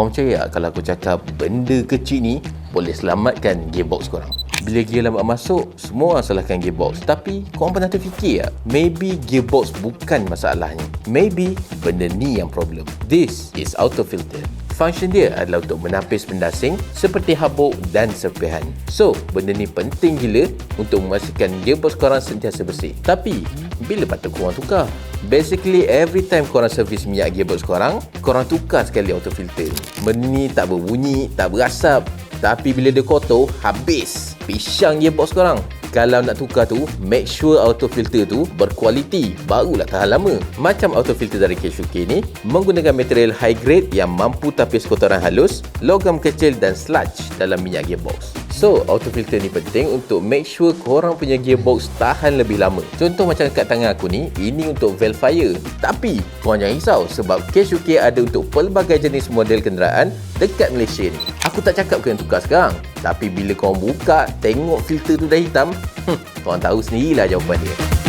Kau percaya kalau aku cakap benda kecil ni boleh selamatkan gearbox korang? Bila gear lambat masuk, semua orang salahkan gearbox. Tapi, korang pernah terfikir tak? Maybe gearbox bukan masalahnya. Maybe benda ni yang problem. This is auto filter. Function dia adalah untuk menapis pendasing seperti habuk dan serpihan. So, benda ni penting gila untuk memastikan gearbox korang sentiasa bersih. Tapi, bila patut korang tukar? Basically, every time korang servis minyak gearbox korang, korang tukar sekali auto filter. Benda ni tak berbunyi, tak berasap. Tapi bila dia kotor, habis. Pisang gearbox korang. Kalau nak tukar tu, make sure auto filter tu berkualiti. Barulah tahan lama. Macam auto filter dari Keshuki ni, menggunakan material high grade yang mampu tapis kotoran halus, logam kecil dan sludge dalam minyak gearbox. So, auto filter ni penting untuk make sure korang punya gearbox tahan lebih lama. Contoh macam kat tangan aku ni, ini untuk valve fire. Tapi, korang jangan risau sebab Cash UK ada untuk pelbagai jenis model kenderaan dekat Malaysia ni. Aku tak cakap kena tukar sekarang. Tapi bila korang buka, tengok filter tu dah hitam, hmm, korang tahu sendirilah jawapan dia.